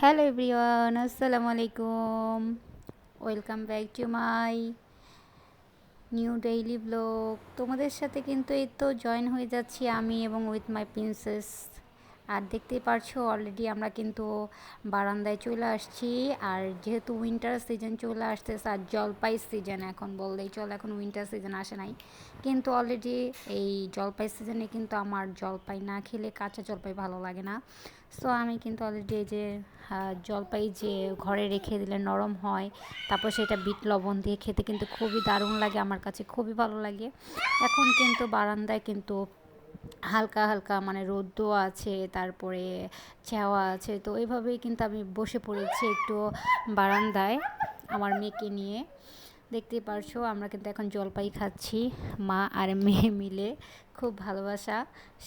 Hello everyone আসসালামু আলাইকুম welcome back to my new daily blog তোমাদের সাথে কিন্তু এই তো জয়েন হয়ে যাচ্ছি আমি এবং উইথ মাই প্রিন্সেস আর দেখতেই পারছ অলরেডি আমরা কিন্তু বারান্দায় চলে আসছি। আর যেহেতু উইন্টার সিজন চলে আসতেছে, আর জলপাই সিজন এখন বললেই চল, এখন উইন্টার সিজন আসে নাই। কিন্তু অলরেডি এই জলপাই সিজনে কিন্তু আমার জলপাই না খেলে কাঁচা জলপাই ভালো লাগে না। সো আমি কিন্তু অলরেডি এই যে জলপাই যে ঘরে রেখে দিলে নরম হয়, তারপর সেটা বিট লবণ দিয়ে খেতে কিন্তু খুবই দারুণ লাগে, আমার কাছে খুবই ভালো লাগে। এখন কিন্তু বারান্দায় কিন্তু হালকা হালকা মানে রোদ্দও আছে, তারপরে ছাওয়া আছে, তো এইভাবেই কিন্তু আমি বসে পড়েছি একটু বারান্দায় আমার মেয়েকে নিয়ে। দেখতে পারছ, আমরা কিন্তু এখন জলপাই খাচ্ছি, মা আর মেয়ে মিলে, খুব ভালোবাসা।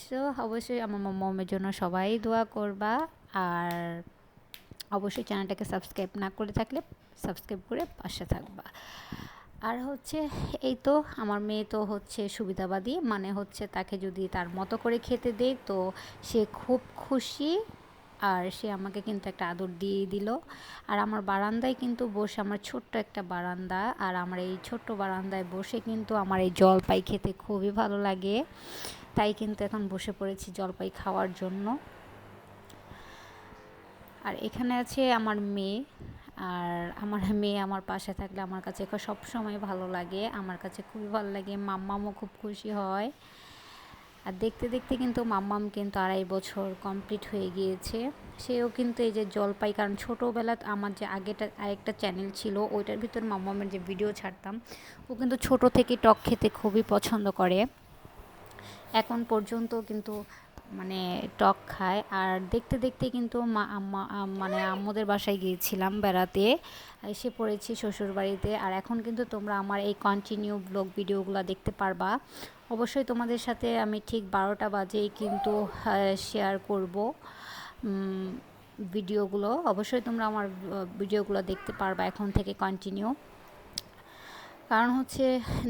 সো অবশ্যই আমার মমের জন্য সবাই দোয়া করবা, আর অবশ্যই চ্যানেলটাকে সাবস্ক্রাইব না করে থাকলে সাবস্ক্রাইব করে পাশে থাকবা। আর হচ্ছে এই তো আমার মেয়ে তো হচ্ছে সুবিধাবাদী মানে হচ্ছে তাকে যদি তার মতো করে খেতে দেয় তো সে খুব খুশি আর সে আমাকে কিন্তু একটা আদর দিয়ে দিল। আর আমার বারান্দায় কিন্তু বসে, আমার ছোট্ট একটা বারান্দা, আর আমার এই ছোট্ট বারান্দায় বসে কিন্তু আমার এই জলপাই খেতে খুবই ভালো লাগে। তাই কিন্তু এখন বসে পড়েছি জলপাই খাওয়ার জন্য। আর এখানে আছে আমার মেয়ে। আর আমার মেয়ে আমার পাশে থাকলে আমার কাছে সব সময় ভালো লাগে, আমার কাছে খুবই ভালো লাগে, মাম্মামও খুব খুশি হয়। আর দেখতে দেখতে কিন্তু মাম্মাম কিন্তু আড়াই বছর কমপ্লিট হয়ে গিয়েছে। সেও কিন্তু এই যে জলপাই, কারণ ছোটোবেলা আমার যে আগেটা, আরেকটা চ্যানেল ছিল, ওইটার ভিতর মাম্মামের যে ভিডিও ছাড়তাম, ও কিন্তু ছোট থেকে টক খেতে খুবই পছন্দ করে। এখন পর্যন্ত কিন্তু মানে টক খায়। আর দেখতে দেখতে কিন্তু মা, আম্মা মানে আম্মুদের বাসায় গিয়েছিলাম বেড়াতে। এসে পড়েছি শ্বশুর বাড়িতে আর এখন কিন্তু তোমরা আমার এই কন্টিনিউ ব্লগ ভিডিওগুলো দেখতে পারবা। অবশ্যই তোমাদের সাথে আমি ঠিক বারোটা বাজেই কিন্তু শেয়ার করব ভিডিওগুলো। অবশ্যই তোমরা আমার ভিডিওগুলো দেখতে পারবা এখন থেকে কন্টিনিউ কারণ হচ্ছে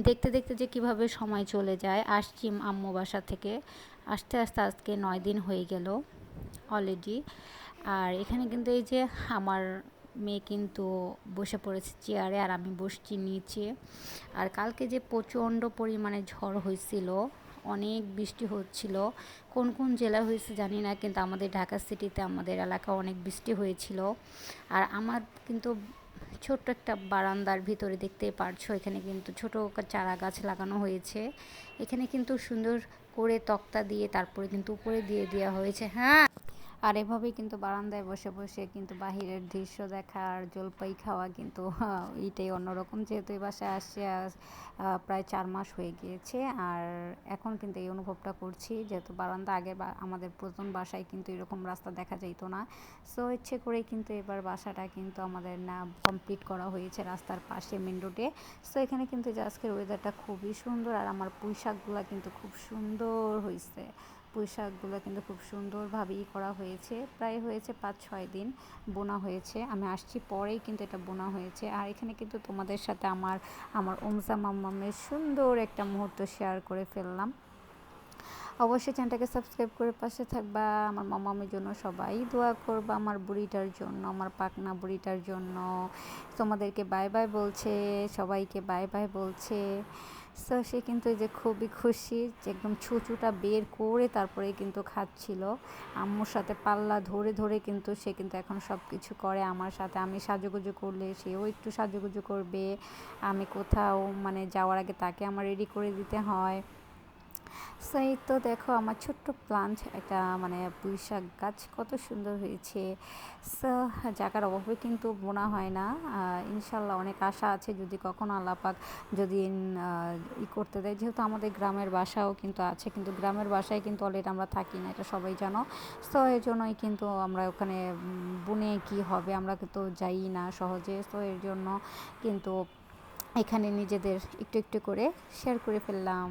দেখতে দেখতে যে কীভাবে সময় চলে যায়, আসছি আম্মু বাসা থেকে। আস্তে আস্তে আজকে নয় দিন হয়ে গেল অলরেডি আর এখানে কিন্তু এই যে আমার মেয়ে কিন্তু বসে পড়েছে চেয়ারে আর আমি বসছি নিচে। আর কালকে যে প্রচণ্ড পরিমাণে ঝড় হয়েছিল, অনেক বৃষ্টি হচ্ছিল, কোন কোন জেলা হয়েছে জানি না, কিন্তু আমাদের ঢাকা সিটিতে আমাদের এলাকা অনেক বৃষ্টি হয়েছিল। আর আমার কিন্তু ছোট্ট একটা বারান্দার ভিতরে দেখতে পারছ, এখানে কিন্তু ছোট চারা গাছ লাগানো হয়েছে। এখানে কিন্তু সুন্দর করে তক্তা দিয়ে, তারপরে কিন্তু উপরে দিয়ে দেওয়া হয়েছে। হ্যাঁ। আর এভাবেই কিন্তু বারান্দায় বসে বসে কিন্তু বাহিরের দৃশ্য দেখা আর জলপাই খাওয়া কিন্তু এইটাই অন্যরকম। যেহেতু এই বাসায় আসছে প্রায় চার মাস হয়ে গিয়েছে আর এখন কিন্তু এই অনুভবটা করছি। যেহেতু বারান্দা আগে আমাদের প্রথম বাসায় কিন্তু এরকম রাস্তা দেখা যাইতো না। সো, ইচ্ছে করেই কিন্তু এবার বাসাটা কিন্তু আমাদের না কমপ্লিট করা হয়েছে রাস্তার পাশে মেন রোডে সো, এখানে কিন্তু আজকের ওয়েদারটা খুবই সুন্দর আর আমার পুঁই শাকগুলো কিন্তু খুব সুন্দর হয়েছে পুঁই শাকগুলো কিন্তু খুব সুন্দরভাবেই করা হয়েছে। প্রায় হয়েছে পাঁচ, ছয় দিন বোনা হয়েছে। আমি আসছি পরেই কিন্তু এটা বোনা হয়েছে। আর এখানে কিন্তু তোমাদের সাথে আমার আমার ওমজা মাম্মামের সুন্দর একটা মুহূর্ত শেয়ার করে ফেললাম। অবশ্যই চ্যানেলটাকে সাবস্ক্রাইব করে পাশে থাকবা। আমার মামামের জন্য সবাই দোয়া করবা, আমার বুড়িটার জন্য, আমার পাকনা বুড়িটার জন্য। তোমাদেরকে বাই বাই বলছে, সবাইকে বাই বাই বলছে। সো সে কিন্তু যে খুবই খুশি যে একদম ছুচুটা বের করে তারপরে কিন্তু খাচ্ছিল। আম্মুর সাথে পাল্লা ধরে ধরে কিন্তু সে কিন্তু এখন সব কিছু করে আমার সাথে। আমি সাজুগুজু করলে সেও একটু সাজুগুজু করবে। আমি কোথাও মানে যাওয়ার আগে তাকে আমার রেডি করে দিতে হয়। সেই তো দেখো আমার ছোট্ট প্লান্ট একটা মানে পুঁই শাক গাছ, কত সুন্দর হয়েছে। সো জায়গার অভাবে কিন্তু বোনা হয় না। ইনশাল্লাহ অনেক আশা আছে যদি কখনো আল্লাপাক যদি ই করতে দেয়। যেহেতু আমাদের গ্রামের বাসাও কিন্তু আছে, কিন্তু গ্রামের বাসায় কিন্তু অলরেডি আমরা থাকি না, এটা সবাই জানো। সো এই জন্যই কিন্তু আমরা ওখানে বুনে কি হবে, আমরা কিন্তু যাই না সহজে। তো এর জন্য কিন্তু এখানে নিজেদের একটু একটু করে শেয়ার করে ফেললাম।